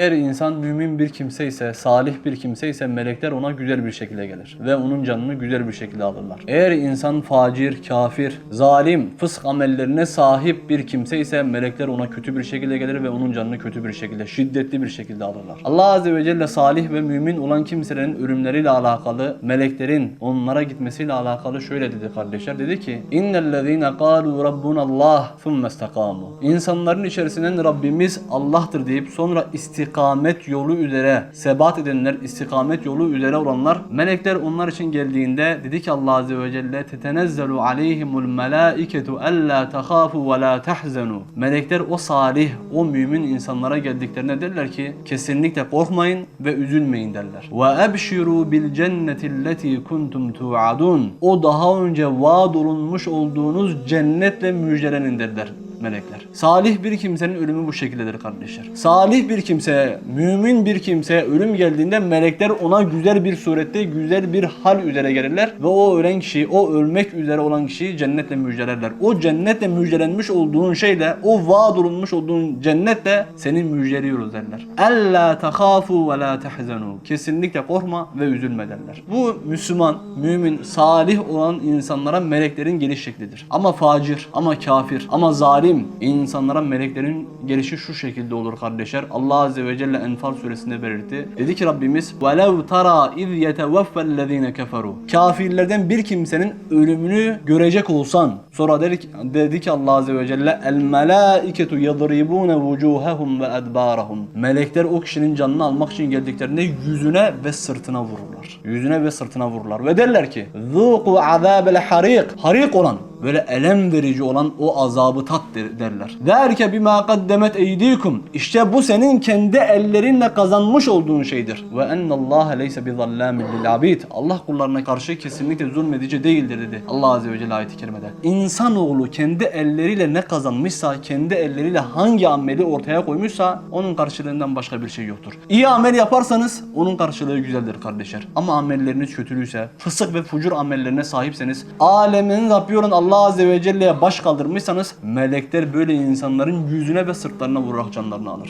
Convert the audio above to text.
Eğer insan mümin bir kimse ise, salih bir kimse ise melekler ona güzel bir şekilde gelir ve onun canını güzel bir şekilde alırlar. Eğer insan facir, kafir, zalim, fısk amellerine sahip bir kimse ise melekler ona kötü bir şekilde gelir ve onun canını kötü bir şekilde, şiddetli bir şekilde alırlar. Allah Azze ve Celle salih ve mümin olan kimselerin ölümleriyle alakalı, meleklerin onlara gitmesiyle alakalı şöyle dedi kardeşler. Dedi ki: "İnnellezîne kâlû rabbunallah thumme istakâmû." İnsanların içerisinden Rabbimiz Allah'tır deyip sonra istikamet yolu üzere sebat edenler, istikamet yolu üzere olanlar melekler onlar için geldiğinde dedi ki Allah Azze ve Celle tetenezzelu aleyhimul melâiketu ellâ tehâfu ve lâ tahzenu. Melekler o salih, o mümin insanlara geldiklerinde derler ki kesinlikle korkmayın ve üzülmeyin derler. Ve ebşiru bil cennetilleti kuntum tu'adun. O daha önce vaad olunmuş olduğunuz cennetle müjdelenin derler melekler. Salih bir kimsenin ölümü bu şekildedir kardeşler. Salih bir kimseye, mümin bir kimseye ölüm geldiğinde melekler ona güzel bir surette, güzel bir hal üzere gelirler ve o ölen kişiyi, o ölmek üzere olan kişiyi cennetle müjdelerler. O cennetle müjdelenmiş olduğun şeyle, o vaad olunmuş olduğun cennetle seni müjdeliyoruz derler. Ella takhafu ve la tahzanu. Kesinlikle korkma ve üzülme derler. Bu Müslüman, mümin, salih olan insanlara meleklerin geliş şeklidir. Ama facir, ama kafir, ama zalim insanlara meleklerin gelişi şu şekilde olur kardeşler. Allah Azze ve Celle Enfal suresinde belirtti. Dedi ki Rabbimiz وَلَوْ تَرَى اِذْ يَتَوَفَّ الَّذ۪ينَ كَفَرُوا Kafirlerden bir kimsenin ölümünü görecek olsan sonra dedi ki, dedi ki Allah Azze ve Celle el melaiketu yadribune vucuhahum ve adbarahum Melekler o kişinin canını almak için geldiklerinde yüzüne ve sırtına vururlar. Yüzüne ve sırtına vururlar ve derler ki ذُوقُوا عَذَابَ الْحَرِيقِ Harik olan böyle elem verici olan o azabı tat der- derler. Derke bima kaddemet eydikum. İşte bu senin kendi ellerinle kazanmış olduğun şeydir. Ve ennallaha leyse bi zallamin lil abid. Allah kullarına karşı kesinlikle zulmedici değildir dedi. Allah azze ve celle ayet-i kerimede. İnsanoğlu kendi elleriyle ne kazanmışsa, kendi elleriyle hangi ameli ortaya koymuşsa onun karşılığından başka bir şey yoktur. İyi amel yaparsanız onun karşılığı güzeldir kardeşler. Ama amelleriniz kötülüyse, fısık ve fucur amellerine sahipseniz, alemin Rabbi olan Allah Azze ve Celle'ye baş kaldırmışsanız, melekler böyle insanların yüzüne ve sırtlarına vurarak canlarını alır.